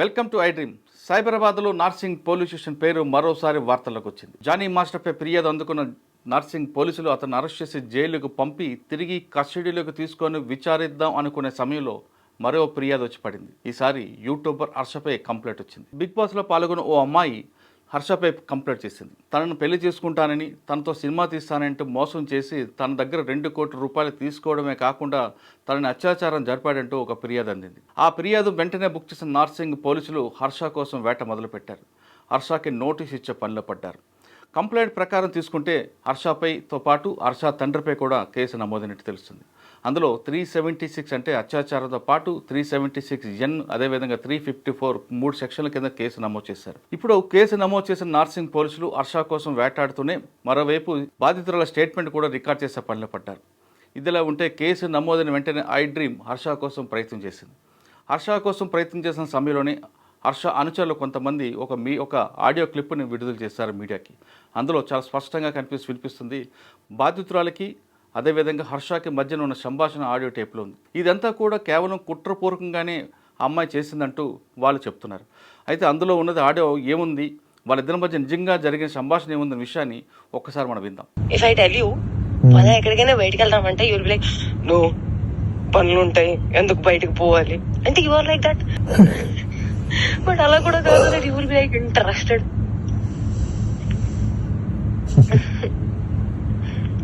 Welcome to I dream. సైబరాబాద్లో Narsingi police station పేరు మరోసారి వార్తల్లోకి వచ్చింది. జానీ మాస్టర్పై ఫిర్యాదు అందుకున్న నార్సింగ్ పోలీసులు అతను అరెస్ట్ చేసి జైలుకు పంపి తిరిగి కస్టడీలోకి తీసుకొని విచారిద్దాం అనుకునే సమయంలో మరో ఫిర్యాదు వచ్చి పడింది. ఈసారి యూట్యూబర్ హర్షపై కంప్లైంట్ వచ్చింది. బిగ్ బాస్లో పాల్గొన్న ఓ అమ్మాయి హర్షపై కంప్లైంట్ చేసింది. తనను పెళ్ళి చేసుకుంటానని తనతో సినిమా తీస్తానంటూ మోసం చేసి తన దగ్గర రెండు కోట్ల రూపాయలు తీసుకోవడమే కాకుండా తనని అత్యాచారం జరిపాడంటూ ఒక ఫిర్యాదు అందింది. ఆ ఫిర్యాదు వెంటనే బుక్ చేసిన నార్సింగ్ పోలీసులు హర్ష కోసం వేట మొదలుపెట్టారు. హర్షకి నోటీస్ ఇచ్చే పనిలో పడ్డారు. కంప్లైంట్ ప్రకారం తీసుకుంటే హర్షపైతో పాటు హర్ష తండ్రిపై కూడా కేసు నమోదైనట్టు తెలుస్తుంది. అందులో త్రీ సెవెంటీ సిక్స్ అంటే అత్యాచారంతో పాటు త్రీ సెవెంటీ సిక్స్ ఎన్ అదేవిధంగా త్రీ ఫిఫ్టీ ఫోర్ మూడు సెక్షన్ల కింద కేసు నమోదు చేశారు. ఇప్పుడు కేసు నమోదు చేసిన నార్సింగ్ పోలీసులు హర్ష కోసం వేటాడుతూనే మరోవైపు బాధితుల స్టేట్మెంట్ కూడా రికార్డ్ చేసే పనిలో పడ్డారు. ఇదిలా ఉంటే కేసు నమోదైన వెంటనే ఐ డ్రీమ్ హర్ష కోసం ప్రయత్నం చేసింది. హర్ష కోసం ప్రయత్నం చేసిన సమయంలోనే హర్ష అనుచరులు కొంతమంది ఒక మీ ఒక ఆడియో క్లిప్ని విడుదల చేశారు మీడియాకి. అందులో చాలా స్పష్టంగా కనిపిస్తూ వినిపిస్తుంది బాధితురాలకి అదేవిధంగా హర్షకి మధ్యన ఉన్న సంభాషణ ఆడియో టేప్లో ఉంది. ఇదంతా కూడా కేవలం కుట్రపూర్వకంగానే ఆ అమ్మాయి చేసిందంటూ వాళ్ళు చెప్తున్నారు. అయితే అందులో ఉన్నది ఆడియో ఏముంది? వాళ్ళిద్దరి మధ్య నిజంగా జరిగిన సంభాషణ ఏముందన్న విషయాన్ని ఒక్కసారి మనం విందాం. ఇఫ్ ఐ టెల్ యూ పద ఎక్కడికైనా బయటకు వెళ్దామంటే యూర్ లైక్ నో పనులు ఉంటాయి ఎందుకు బయటకు పోవాలి? అంటే you are like that but అలా కూడా కాదు. You will be like interested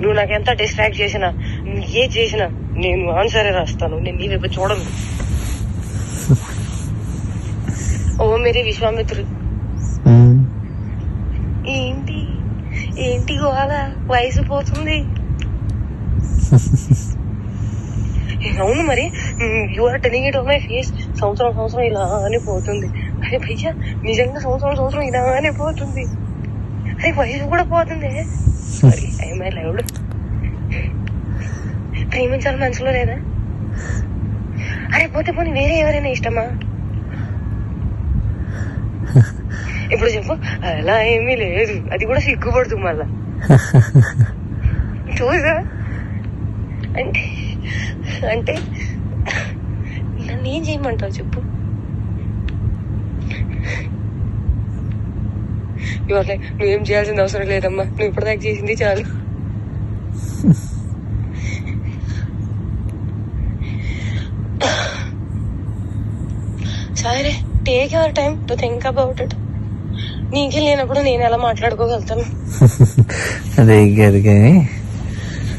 నువ్వు నాకెంత డిస్ట్రాక్ట్ చేసినా నువ్వు ఏ చేసినా నేను ఆన్సరే రాస్తాను. నేను నీ వైపు చూడను. ఓ మేరీ విశ్వామిత్రుడు. ఏంటి? ఏంటి గోళ వయసు పోతుంది. అవును మరి. You are telling it my face సంవత్సరం సంవత్సరం ఇలానే పోతుంది. అరే భయ్యా నిజంగా సంవత్సరం సంవత్సరం ఇలానే పోతుంది. అరే వయసు కూడా పోతుంది. సారీ. I my lived. ప్రేమించాలి మనసులో లేదా? అరే పోతే పోనీ వేరే ఎవరైనా ఇష్టమా? ఇప్పుడు చెప్పు. అలా ఏమీ లేదు. అది కూడా సిగ్గుపడుతుంది మళ్ళా. చూసా? అంటే అంటే నన్ను ఏం చేయమంటావు చెప్పు. ఇవాళ నువ్వేం చేయాల్సిన అవసరం లేదమ్మా. నువ్వు ఇప్పటిదాకా చేసింది చాలు. సరే take your time to think about it నీకే లేనప్పుడు నేను ఎలా మాట్లాడుకోగలుగుతాను? అదే కానీ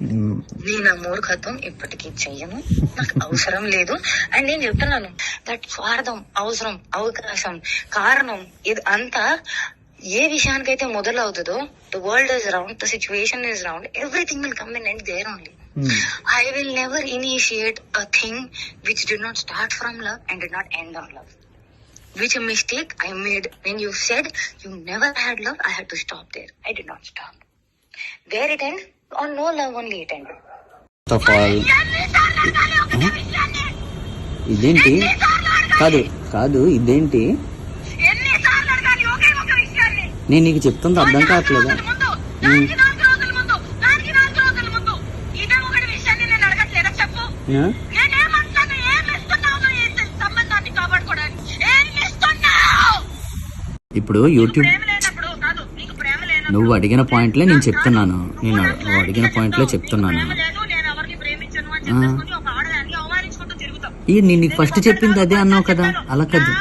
నేను ఆ మూర్ఖత్వం ఇప్పటికీ చెయ్యను నాకు అవసరం లేదు అండ్ నేను చెప్తున్నాను దట్ స్వార్థం అవసరం అవకాశం కారణం ఇది అంతా ఏ విషయానికైతే మొదలవుతుందో the world is round the situation is round everything will come in and there only I will never initiate a thing which did not start from love and did not end on love which a mistake I made when you said you never had love, I had to stop there. I did not stop. Where it end? On no love only it ended. First of all ఇదేంటి? కాదు కాదు ఇదేంటి? నేను నీకు చెప్తుంది అర్థం కావట్లేదా? ఇప్పుడు యూట్యూబ్ నువ్వు అడిగిన పాయింట్లే నేను చెప్తున్నాను. నేను నువ్వు అడిగిన పాయింట్లే చెప్తున్నాను. ఈ నేను నీకు ఫస్ట్ చెప్పింది అదే అన్నావు కదా. అలా కాదు.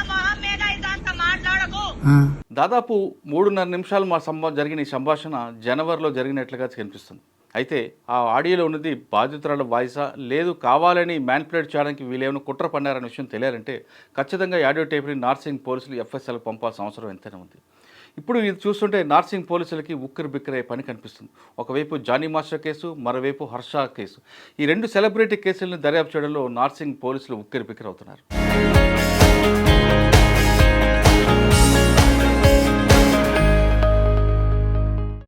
దాదాపు మూడున్నర నిమిషాలు మా సంభా జరిగిన ఈ సంభాషణ జనవరిలో జరిగినట్లుగా కనిపిస్తుంది. అయితే ఆ ఆడియోలో ఉన్నది బాధితురాల వాయిసా లేదు కావాలని మ్యాన్పులేట్ చేయడానికి వీళ్ళేమైనా కుట్ర పన్నారనే విషయం తెలియాలంటే ఖచ్చితంగా ఆడియో టేప్ని నార్సింగ్ పోలీసులు ఎఫ్ఎస్ఎల్ పంపాల్సిన అవసరం ఎంతైనా ఉంది. ఇప్పుడు ఇది చూస్తుంటే నార్సింగ్ పోలీసులకి ఉక్కిరి బిక్కిరే పని కనిపిస్తుంది. ఒకవైపు జానీ మాస్టర్ కేసు మరోవైపు హర్ష కేసు. ఈ రెండు సెలబ్రిటీ కేసులను దర్యాప్తు చేయడంలో నార్సింగ్ పోలీసులు ఉక్కిరి బిక్కిరి అవుతున్నారు